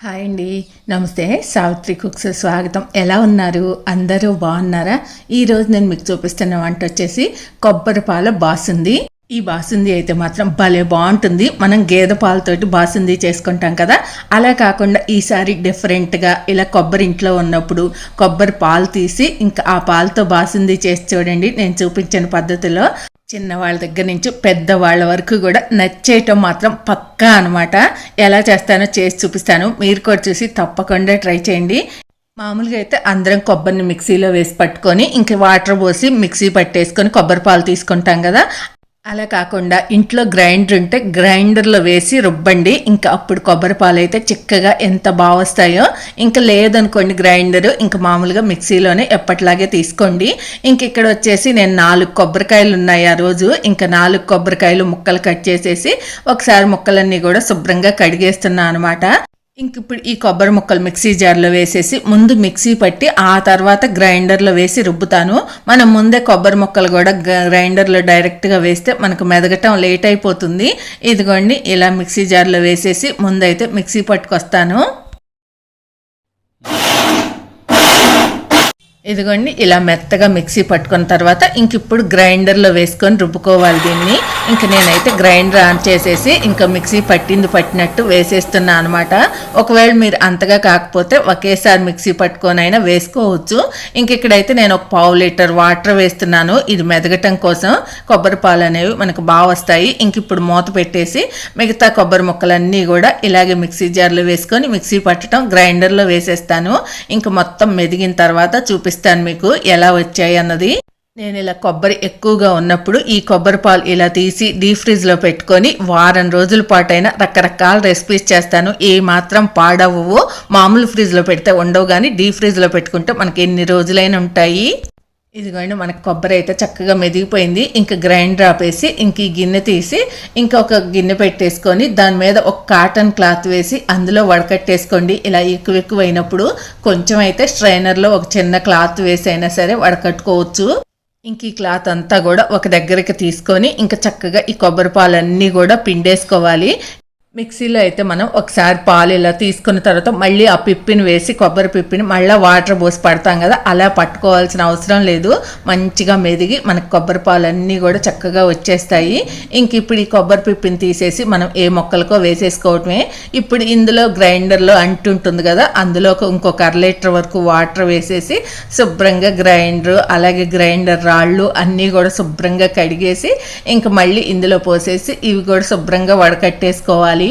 Hi అండి. నమస్తే. Savitri cooks స్వాగతం. ఎలా ఉన్నారు? అందరూ బాగున్నారా? ఈరోజు నేను మీకు చూపిస్తున్న వంట వచ్చేసి కొబ్బరి పాల బాసుంది. ఈ బాసుంది అయితే మాత్రం భలే బాగుంటుంది. మనం గేదె పాలతోటి బాసుంది చేసుకుంటాం కదా. అలా కాకుండా ఈసారి డిఫరెంట్గా ఇలా కొబ్బరి ఇంట్లో ఉన్నప్పుడు కొబ్బరి పాలు తీసి ఇంకా ఆ పాలతో బాసుంది చేసి చూడండి. నేను చూపించిన పద్ధతిలో చిన్నవాళ్ళ దగ్గర నుంచి పెద్దవాళ్ళ వరకు కూడా నచ్చేయటం మాత్రం పక్కా అనమాట ఎలా చేస్తానో చేసి చూపిస్తాను. మీరు కూడా చూసి తప్పకుండా ట్రై చేయండి. మామూలుగా అయితే అందరం కొబ్బరిని మిక్సీలో వేసి పట్టుకొని ఇంక వాటర్ పోసి మిక్సీ పట్టేసుకొని కొబ్బరి పాలు తీసుకుంటాం కదా అలా కాకుండా ఇంట్లో గ్రైండర్ ఉంటే గ్రైండర్లో వేసి రుబ్బండి ఇంకా అప్పుడు కొబ్బరి పాలు అయితే చిక్కగా ఎంత బాగా వస్తాయో ఇంకా లేదనుకోండి గ్రైండర్ ఇంకా మామూలుగా మిక్సీలోనే ఎప్పటిలాగే తీసుకోండి. ఇంక ఇక్కడ వచ్చేసి నేను నాలుగు కొబ్బరికాయలు ఉన్నాయి ఆ రోజు. ఇంకా నాలుగు కొబ్బరికాయలు ముక్కలు కట్ చేసేసి ఒకసారి ముక్కలన్నీ కూడా శుభ్రంగా కడిగేస్తున్నాను అనమాట. ఇంక ఇప్పుడు ఈ కొబ్బరి ముక్కలు మిక్సీ జార్లో వేసేసి ముందు మిక్సీ పట్టి ఆ తర్వాత గ్రైండర్లో వేసి రుబ్బుతాను. మనం ముందే కొబ్బరి ముక్కలు కూడా గ్రైండర్లో డైరెక్ట్గా వేస్తే మనకు మెదగటం లేట్ అయిపోతుంది. ఇదిగోండి ఇలా మిక్సీ జార్లో వేసేసి ముందైతే మిక్సీ పట్టుకొస్తాను. ఇదిగోండి ఇలా మెత్తగా మిక్సీ పట్టుకున్న తర్వాత ఇంక ఇప్పుడు గ్రైండర్లో వేసుకొని రుబ్బుకోవాలి దీన్ని. ఇంకా నేనైతే గ్రైండర్ ఆన్ చేసేసి ఇంకా మిక్సీ పట్టింది పట్టినట్టు వేసేస్తున్నా అనమాట ఒకవేళ మీరు అంతగా కాకపోతే ఒకేసారి మిక్సీ పట్టుకొని అయినా వేసుకోవచ్చు. ఇంక ఇక్కడైతే నేను ఒక పావు లీటర్ వాటర్ వేస్తున్నాను. ఇది మెదగటం కోసం కొబ్బరి పాలు అనేవి మనకు బాగా వస్తాయి. ఇంక ఇప్పుడు మూత పెట్టేసి మిగతా కొబ్బరి ముక్కలన్నీ కూడా ఇలాగే మిక్సీ జార్లో వేసుకొని మిక్సీ పట్టడం గ్రైండర్లో వేసేస్తాను. ఇంక మొత్తం మెదిగిన తర్వాత చూపిస్తాను మీకు ఎలా వచ్చాయి అన్నది. నేను ఇలా కొబ్బరి ఎక్కువగా ఉన్నప్పుడు ఈ కొబ్బరి పాలు ఇలా తీసి డీప్ ఫ్రిడ్జ్లో పెట్టుకొని వారం రోజుల పాటైనా రకరకాల రెసిపీస్ చేస్తాను. ఏ మాత్రం పాడవు మామూలు ఫ్రిడ్జ్లో పెడితే ఉండవు కానీ డీప్ ఫ్రిడ్జ్లో పెట్టుకుంటే మనకి ఎన్ని రోజులైనా ఉంటాయి. ఇదిగోండి మనకు కొబ్బరి అయితే చక్కగా మెదిగిపోయింది. ఇంకా గ్రైండర్ ఆపేసి ఇంక ఈ గిన్నె తీసి ఇంకొక గిన్నె పెట్టేసుకొని దాని మీద ఒక కాటన్ క్లాత్ వేసి అందులో వడకట్టేసుకోండి. ఇలా ఎక్కువ ఎక్కువ అయినప్పుడు కొంచెం అయితే స్ట్రైనర్లో ఒక చిన్న క్లాత్ వేసి అయినా సరే వడకట్టుకోవచ్చు. ఇంక ఈ క్లాత్ అంతా కూడా ఒక దగ్గరికి తీసుకొని ఇంకా చక్కగా ఈ కొబ్బరి పాలన్నీ కూడా పిండేసుకోవాలి. మిక్సీలో అయితే మనం ఒకసారి పాలు ఇలా తీసుకున్న తర్వాత మళ్ళీ ఆ పిప్పిని వేసి కొబ్బరి పిప్పిని మళ్ళీ వాటర్ పోసి పడతాం కదా అలా పట్టుకోవాల్సిన అవసరం లేదు. మంచిగా మెదిగి మనకు కొబ్బరి పాలు అన్నీ కూడా చక్కగా వచ్చేస్తాయి. ఇంక ఇప్పుడు ఈ కొబ్బరి పిప్పిని తీసేసి మనం ఏ మొక్కలకో వేసేసుకోవటమే. ఇప్పుడు ఇందులో గ్రైండర్లో అంటుంటుంది కదా అందులో ఇంకొక అర లీటర్ వరకు వాటర్ వేసేసి శుభ్రంగా గ్రైండర్ అలాగే గ్రైండర్ రాళ్ళు అన్నీ కూడా శుభ్రంగా కడిగేసి ఇంక మళ్ళీ ఇందులో పోసేసి ఇవి కూడా శుభ్రంగా వడకట్టేసుకోవాలి.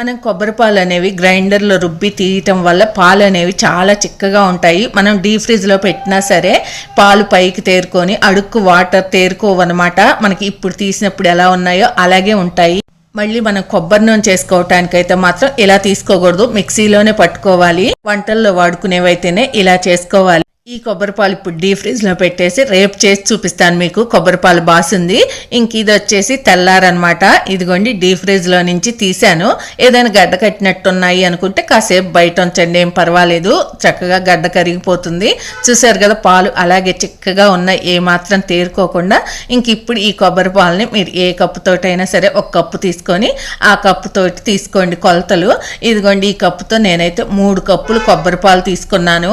మనం కొబ్బరి పాలు అనేవి గ్రైండర్లో రుబ్బి తీయటం వల్ల పాలు అనేవి చాలా చిక్కగా ఉంటాయి. మనం డీ ఫ్రిడ్జ్లో పెట్టినా సరే పాలు పైకి తేరుకొని అడుక్కు వాటర్ తేరుకోవన్నమాట. మనకి ఇప్పుడు తీసినప్పుడు ఎలా ఉన్నాయో అలాగే ఉంటాయి. మళ్ళీ మనం కొబ్బరి నూనె చేసుకోవటానికైతే మాత్రం ఇలా తీసుకోకూడదు. మిక్సీలోనే పట్టుకోవాలి. వంటల్లో వాడుకునేవైతేనే ఇలా చేసుకోవాలి. ఈ కొబ్బరిపాలు ఇప్పుడు డీ ఫ్రిడ్జ్లో పెట్టేసి రేపు చేసి చూపిస్తాను మీకు. కొబ్బరిపాలు బాసుంది ఇంక ఇది వచ్చేసి తెల్లారనమాట. ఇదిగోండి డీ ఫ్రిడ్జ్లో నుంచి తీసాను ఏదైనా గడ్డ కట్టినట్టున్నాయి అనుకుంటే కాసేపు బయట ఉంచండి ఏం పర్వాలేదు. చక్కగా గడ్డ కరిగిపోతుంది. చూసారు కదా పాలు అలాగే చిక్కగా ఉన్నాయి ఏ మాత్రం తేరుకోకుండా ఇంక ఇప్పుడు ఈ కొబ్బరి పాలని మీరు ఏ కప్పుతోటైనా సరే ఒక కప్పు తీసుకొని ఆ కప్పుతోటి తీసుకోండి కొలతలు. ఇదిగోండి ఈ కప్పుతో నేనైతే మూడు కప్పులు కొబ్బరి పాలు తీసుకున్నాను.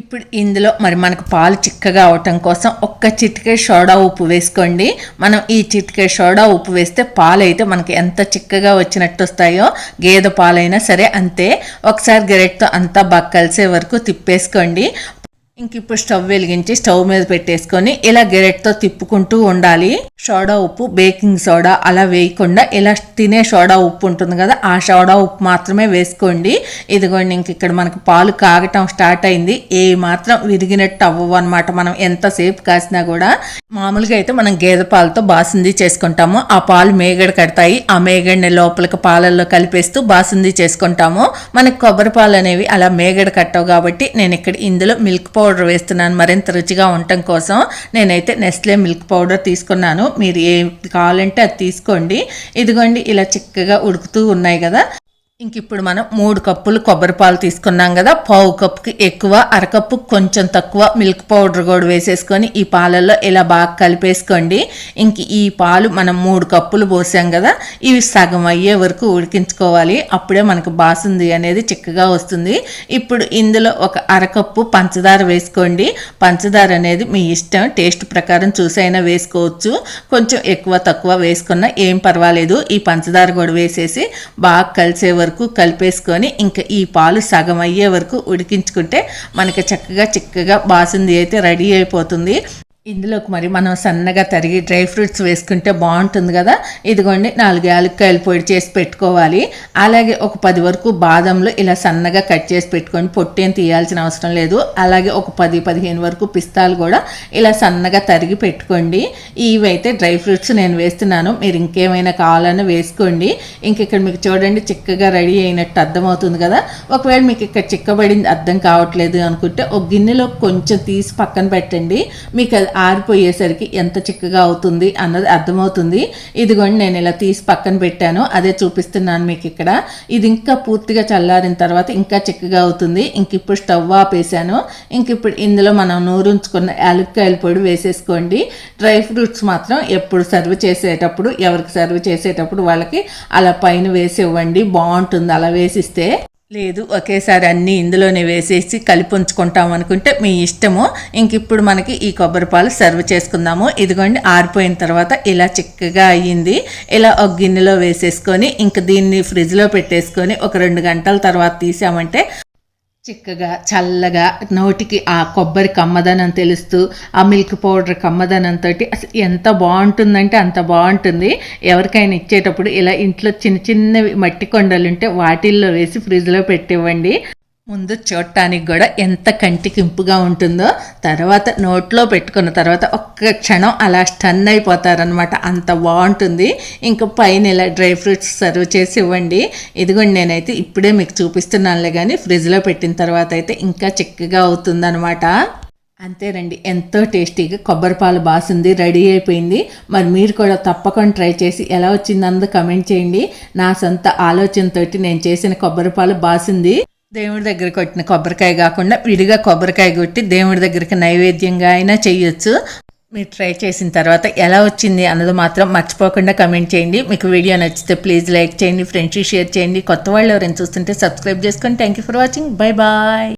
ఇప్పుడు ఇందులో మరి మనకు పాలు చిక్కగా అవటం కోసం ఒక్క చిటికే సోడా ఉప్పు వేసుకోండి. మనం ఈ చిటికే సోడా ఉప్పు వేస్తే పాలు అయితే మనకి ఎంత చిక్కగా వచ్చినట్టు వస్తాయో గేదె పాలైనా సరే అంతే. ఒకసారి గెరెట్తో అంతా బాగా కలిసే వరకు తిప్పేసుకోండి. ఇంక ఇప్పుడు స్టవ్ వెలిగించి స్టవ్ మీద పెట్టేసుకొని ఇలా గెరెట్తో తిప్పుకుంటూ ఉండాలి. సోడా ఉప్పు బేకింగ్ సోడా అలా వేయకుండా ఇలా తినే సోడా ఉప్పు ఉంటుంది కదా ఆ సోడా ఉప్పు మాత్రమే వేసుకోండి. ఇదిగోండి ఇంక ఇక్కడ మనకు పాలు కాగటం స్టార్ట్ అయింది. ఏ మాత్రం విరిగినట్టు అవ్వవు అనమాట మనం ఎంతసేపు కాసినా కూడా. మామూలుగా అయితే మనం గేదె పాలతో బాసుంది చేసుకుంటాము. ఆ పాలు మేగడ కడతాయి. ఆ మేగడిని లోపలికి పాలల్లో కలిపేస్తూ బాసుంది చేసుకుంటాము. మనకు కొబ్బరి పాలు అనేవి అలా మేగడ కట్టవు కాబట్టి నేను ఇక్కడ ఇందులో మిల్క్ పౌడర్ వేస్తున్నాను. మరింత రుచిగా ఉండటం కోసం నేనైతే నెస్లే మిల్క్ పౌడర్ తీసుకున్నాను. మీరు ఏ కావాలంటే అది తీసుకోండి. ఇదిగోండి ఇలా చిక్కగా ఉడుకుతూ ఉన్నాయి కదా. ఇంక ఇప్పుడు మనం మూడు కప్పులు కొబ్బరి పాలు తీసుకున్నాం కదా పావు కప్పుకి ఎక్కువ అరకప్పు కొంచెం తక్కువ మిల్క్ పౌడర్ కూడా వేసేసుకొని ఈ పాలల్లో ఇలా బాగా కలిపేసుకోండి. ఇంక ఈ పాలు మనం మూడు కప్పులు పోసాం కదా ఇవి సగం అయ్యే వరకు ఉడికించుకోవాలి. అప్పుడే మనకు బాసుంది అనేది చిక్కగా వస్తుంది. ఇప్పుడు ఇందులో ఒక అరకప్పు పంచదార వేసుకోండి. పంచదార అనేది మీ ఇష్టం టేస్ట్ ప్రకారం చూసైనా వేసుకోవచ్చు. కొంచెం ఎక్కువ తక్కువ వేసుకున్నా ఏం పర్వాలేదు. ఈ పంచదార కూడా వేసేసి బాగా కలిసే వరకు కలిపేసుకొని ఇంకా ఈ పాలు సగం అయ్యే వరకు ఉడికించుకుంటే మనకి చక్కగా చిక్కగా బాసుంది అయితే రెడీ అయిపోతుంది. ఇందులోకి మరి మనం సన్నగా తరిగి డ్రై ఫ్రూట్స్ వేసుకుంటే బాగుంటుంది కదా? ఇదిగోండి నాలుగు యాలక్కాయలు పొడి చేసి పెట్టుకోవాలి. అలాగే ఒక పది వరకు బాదంలో ఇలా సన్నగా కట్ చేసి పెట్టుకొని పొట్టేం తీయాల్సిన అవసరం లేదు. అలాగే ఒక పది పదిహేను వరకు పిస్తాలు కూడా ఇలా సన్నగా తరిగి పెట్టుకోండి. ఇవైతే డ్రై ఫ్రూట్స్ నేను వేస్తున్నాను. మీరు ఇంకేమైనా కావాలన్నా వేసుకోండి. ఇంక ఇక్కడ మీకు చూడండి చిక్కగా రెడీ అయినట్టు అర్థమవుతుంది కదా? ఒకవేళ మీకు ఇక్కడ చిక్కబడింది అర్థం కావట్లేదు అనుకుంటే ఒక గిన్నెలో కొంచెం తీసి పక్కన పెట్టండి. మీకు ఆరిపోయేసరికి ఎంత చిక్కగా అవుతుంది అన్నది అర్థమవుతుంది. ఇదిగోండి నేను ఇలా తీసి పక్కన పెట్టాను. అదే చూపిస్తున్నాను మీకు ఇక్కడ. ఇది ఇంకా పూర్తిగా చల్లారిన తర్వాత ఇంకా చిక్కగా అవుతుంది. ఇంక ఇప్పుడు స్టవ్ ఆపేసాను ఇంక ఇప్పుడు ఇందులో మనం నూరుంచుకున్న యాలక్కాయల పొడి వేసేసుకోండి. డ్రై ఫ్రూట్స్ మాత్రం ఎప్పుడు సర్వ్ చేసేటప్పుడు ఎవరికి సర్వ్ చేసేటప్పుడు వాళ్ళకి అలా పైన వేసి ఇవ్వండి. బాగుంటుంది అలా వేసిస్తే. లేదు ఒకేసారి అన్నీ ఇందులోనే వేసేసి కలిపి ఉంచుకుంటాం అనుకుంటే మీ ఇష్టము ఇంక ఇప్పుడు మనకి ఈ కొబ్బరి పాలు సర్వ్ చేసుకుందాము. ఇదిగోండి ఆరిపోయిన తర్వాత ఇలా చిక్కగా అయ్యింది. ఇలా ఒక గిన్నెలో వేసేసుకొని ఇంక దీన్ని ఫ్రిడ్జ్లో పెట్టేసుకొని ఒక రెండు గంటల తర్వాత తీసామంటే చిక్కగా చల్లగా నోటికి ఆ కొబ్బరి కమ్మదనం తెలుస్తూ ఆ మిల్క్ పౌడర్ కమ్మదనంతో అసలు ఎంత బాగుంటుందంటే అంత బాగుంటుంది. ఎవరికైనా ఇచ్చేటప్పుడు ఇలా ఇంట్లో చిన్న చిన్నవి మట్టి కొండలు ఉంటే వాటిల్లో వేసి ఫ్రిడ్జ్లో పెట్టివ్వండి. ముందు చూడటానికి కూడా ఎంత కంటికి ఇంపుగా ఉంటుందో తర్వాత నోట్లో పెట్టుకున్న తర్వాత ఒక్క క్షణం అలా స్టన్ అయిపోతారనమాట అంత బాగుంటుంది. ఇంకా పైన ఇలా డ్రై ఫ్రూట్స్ సర్వ్ చేసి ఇవ్వండి. ఇదిగోండి నేనైతే ఇప్పుడే మీకు చూపిస్తున్నానులే కానీ ఫ్రిడ్జ్లో పెట్టిన తర్వాత అయితే ఇంకా చిక్కగా అవుతుందనమాట అంతేనండి ఎంతో టేస్టీగా కొబ్బరిపాలు బాసింది రెడీ అయిపోయింది. మరి మీరు కూడా తప్పకుండా ట్రై చేసి ఎలా వచ్చిందన్నది కమెంట్ చేయండి. నా సొంత ఆలోచనతోటి నేను చేసిన కొబ్బరి పాలు బాసింది. దేవుడి దగ్గర కొట్టిన కొబ్బరికాయ కాకుండా విడిగా కొబ్బరికాయ కొట్టి దేవుడి దగ్గరికి నైవేద్యంగా అయినా చేయొచ్చు. మీరు ట్రై చేసిన తర్వాత ఎలా వచ్చింది అన్నది మాత్రం మర్చిపోకుండా కమెంట్ చేయండి. మీకు వీడియో నచ్చితే ప్లీజ్ లైక్ చేయండి ఫ్రెండ్స్ షేర్ చేయండి. కొత్త వాళ్ళు ఎవరైనా చూస్తుంటే సబ్స్క్రైబ్ చేసుకోండి thank you for watching. Bye bye.